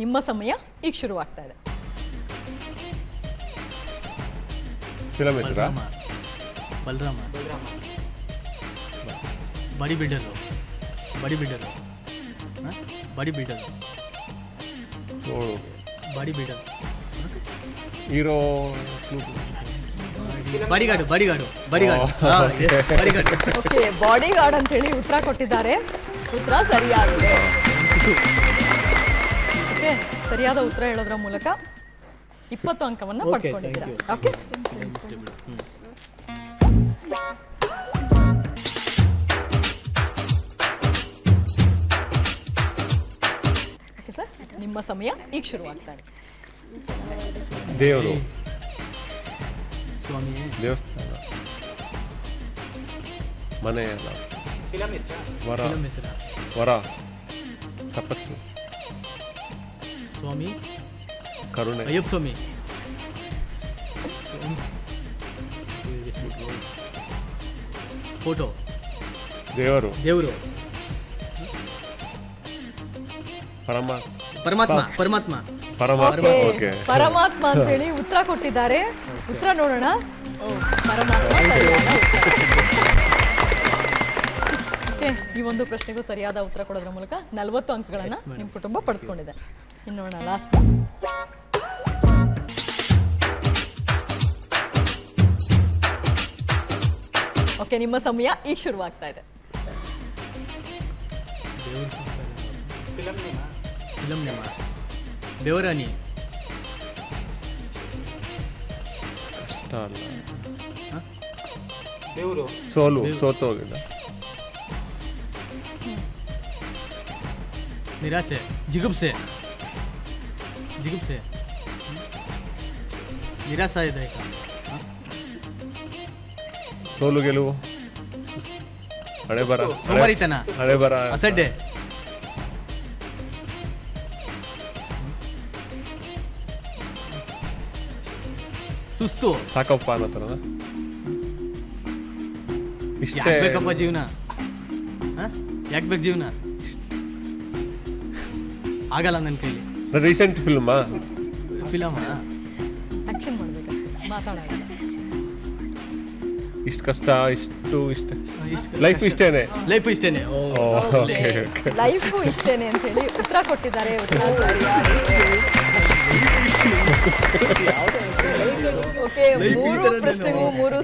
ನಿಮ್ಮ ಸಮಯ ಈಗ ಶುರುವಾಗ್ತಾ ಇದೆ. Film ಹೆಸರಾ? Balarama. Balarama. Body builder body builder body builder body builder. Hero bodyguard bodyguard bodyguard bodyguard okay bodyguard ಅಂತ ಹೇಳಿ ಉತ್ತರ ಕೊಟ್ಟಿದ್ದಾರೆ. ಉತ್ತರ ಸರಿಯಾಗಿದೆ. ಓಕೆ ಸರಿಯಾದ ಉತ್ತರ ಹೇಳೋದ್ರ ಮೂಲಕ ಇಪ್ಪತ್ತು ಅಂಕವನ್ನು ಪಡ್ಕೊಂಡಿದ್ದೀರಾ. ಓಕೆ ಓಕೆ ಸರ್ ನಿಮ್ಮ ಸಮಯ ಈಗ ಶುರುವಾಗ್ತಾ ಇದೆ. ದೇವರು. ಸ್ವಾಮಿ. ದೇವಸ್ಥಾನ. ಮನೆ ಅಲ್ಲ ವರ. ವರ. ತಪಸ್ಸು. ಸ್ವಾಮಿ ಕರುಣೆ. ಅಯ್ಯಪ್ಪ ಸ್ವಾಮಿ ಫೋಟೋ. ದೇವರು. ದೇವರು. ಪರಮ. ಪರಮಾತ್ಮ ಪರಮಾತ್ಮ. ಪರಮಾತ್ಮ ಓಕೆ. ಪರಮಾತ್ಮ ಅಂತ ಹೇಳಿ ಉತ್ತರ ಕೊಟ್ಟಿದ್ದಾರೆ. ಉತ್ತರ ನೋಡೋಣ. ಓ, ಪರಮಾತ್ಮ. ಈ ಒಂದು ಪ್ರಶ್ನೆಗೂ ಸರಿಯಾದ ಉತ್ತರ ಕೊಡೋದ್ರ ಮೂಲಕ ನಲವತ್ತು ಅಂಕಗಳನ್ನ ನಿಮ್ಮ ಕುಟುಂಬ ಪಡೆದುಕೊಂಡಿದೆ ಇನ್ನು ನೋಡೋಣ ಲಾಸ್ಟ್ ಓಕೆ ನಿಮ್ಮ ಸಮಯ ಈಗ ಶುರುವಾಗ್ತಾ ಇದೆ. Film name? ಸೋಲು. ಸೋತೋಗಿಲ್ಲ ನಿರಾಸೆ ಜಿಗುಪ್ಸೆ. ಜಿಗುಪ್ಸೆ. ನಿರಾಸಾಯದಾಯಕ ಇದೆ ಸೋಲು ಗೆಲುವು. ಹಳೆ ಬರ ಸೋಮಾರಿತನ. ಹಳೆ ಬರ. ಅಸಡ್ಡೆ. ಸುಸ್ತು. ಸಾಕಪ್ಪ ಅನ್ನೋ ಥರದ. ಇಷ್ಟೇ ಬೇಕಪ್ಪ ಜೀವನ? ಯಾಕೆ ಬೇಕು ಜೀವನ? ಆಗಲ್ಲ ನನ್ನ ಕೈಲಿ. ರೀಸೆಂಟ್ ಫಿಲ್ಮಾ ಫಿಲಮ್ ಆಕ್ಷನ್ ಮಾಡ್ಬೇಕಷ್ಟೇ ಮಾತಾಡೋಲ್ಲ ಇಷ್ಟು ಕಷ್ಟ ಇಷ್ಟು ಇಷ್ಟ. ಲೈಫ್ ಇಷ್ಟೇನೆ? ಲೈಫ್ ಇಷ್ಟೇನೆ. ಲೈಫು ಇಷ್ಟೇನೆ ಅಂತ ಹೇಳಿ ಉತ್ತರ ಕೊಟ್ಟಿದ್ದಾರೆ ಉತ್ತರ ಓಕೆ ಮೂರು ಪ್ರಶ್ನೆಗೂ ಮೂರು